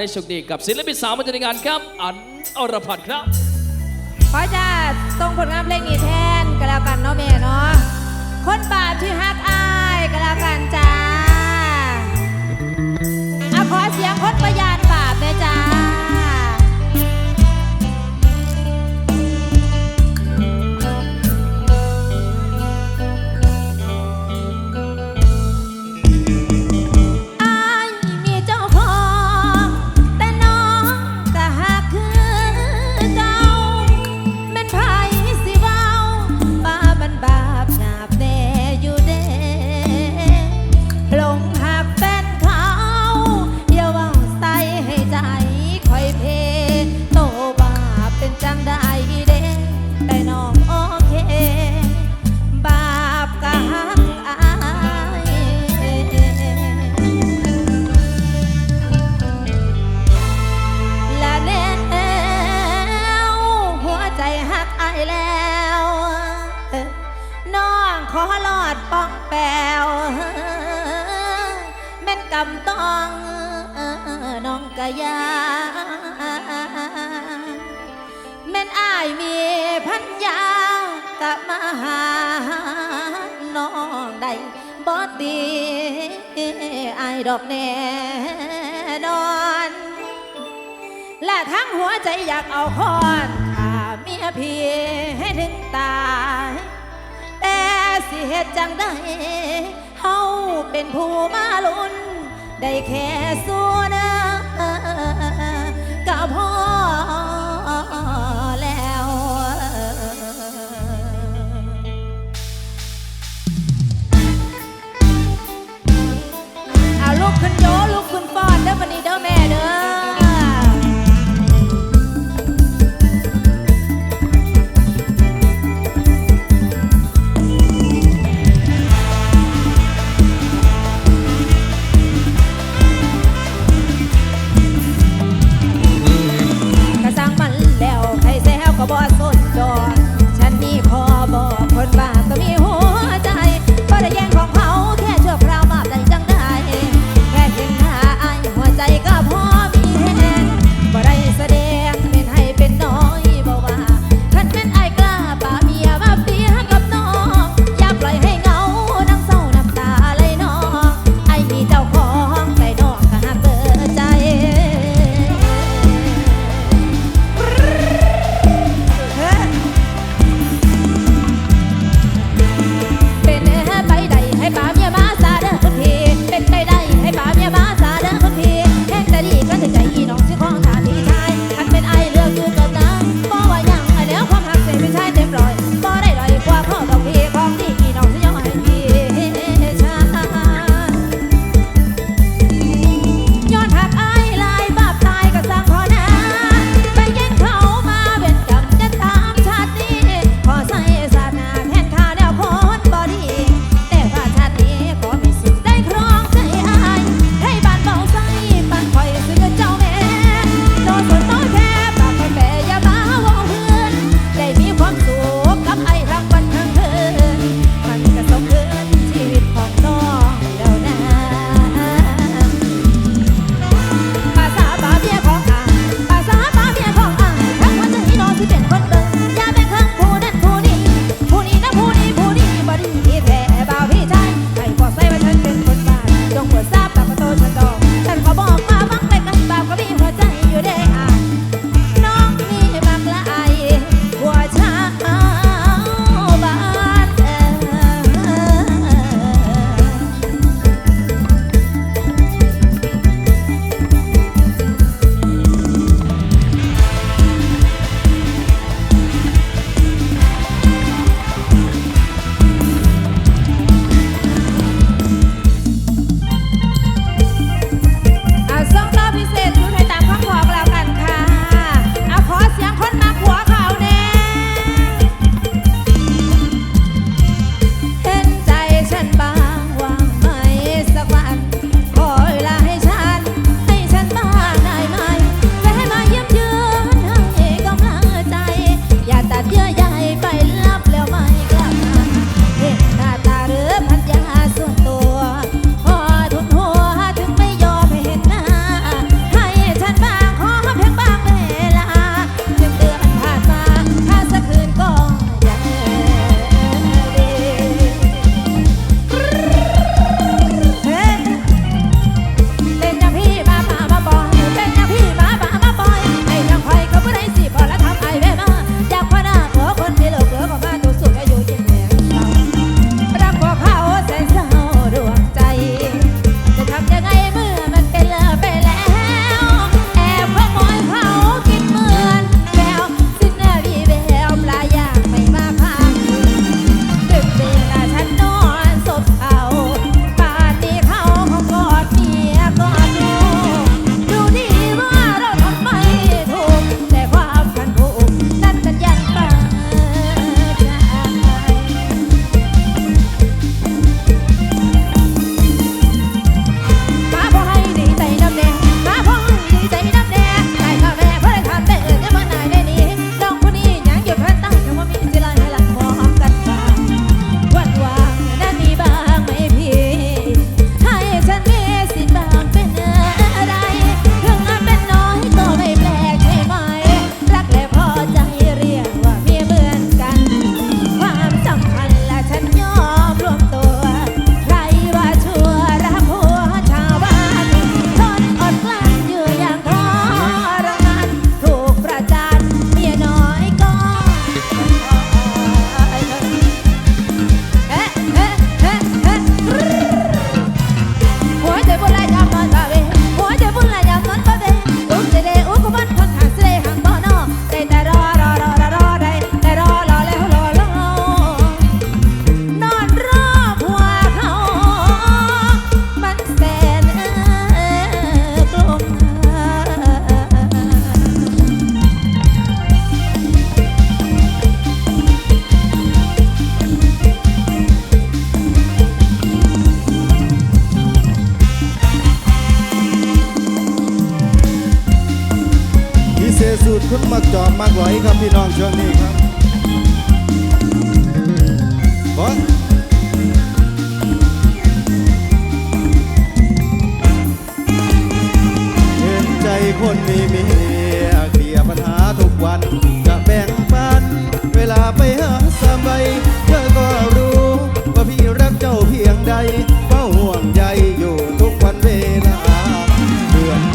ได้โชคดีกับศิลปินสาวมาจัดงานครับ อันอรพันธ์ครับขอจะส่งผลงานเพลงนี้แทนก็แล้วกันเนาะแม่เนาะคนบาปที่ฮักอายก็แล้วกันจ้าอาขอเสียงคนประยา องขอลอดป้องแปวแม่นกำต้องน้องกะยา แม่นอายมีพันยากะมาหาน้องได้บ่ตีอายดอกแน่นอน และทั้งหัวใจอยากเอาคอนข้าเมียพี่ให้ถึงตาย สิเหตุจังได้เฮาเป็นผู้มาลุนได้แค่สู้นะก็พอแล้วเอาลูกขึ้นโยลูกขึ้นป้อนเด้อวันนี้เด้อแม่เด้อ สูตรคุณมักจอบมักไหวครับพี่น้องช่วงนี้ครับบอเห็นใจคนมีเมียเคลียปัญหาทุกวัน จะแบ่งปัน เวลาไปหาสบายเธอก็รู้ ว่าพี่รักเจ้าเพียงใดเฝ้าห่วงใยอยู่ทุกวันเวลาเดือน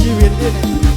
Nigerian in it.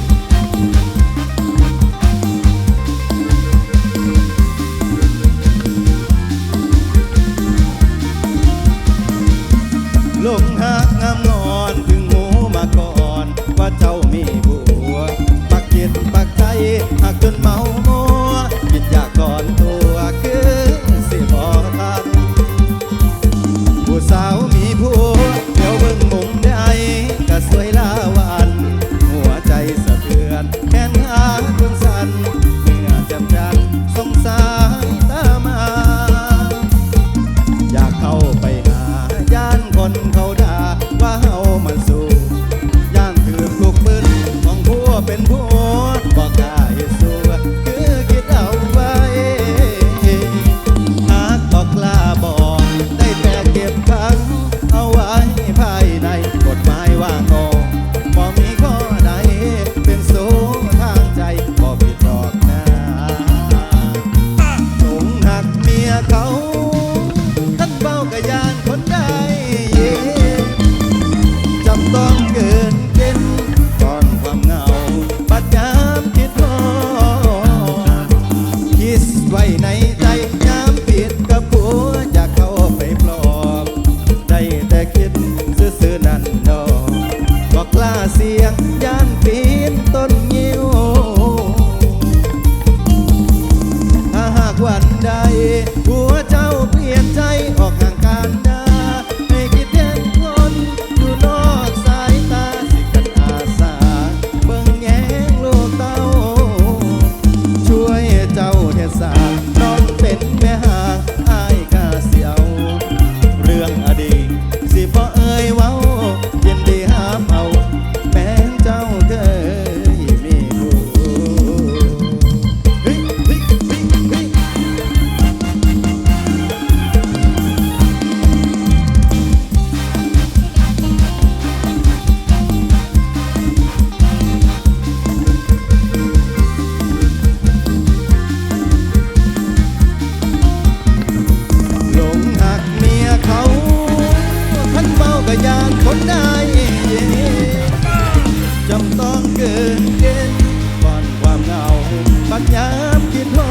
คิดพ่อ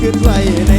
คิดไว้ใน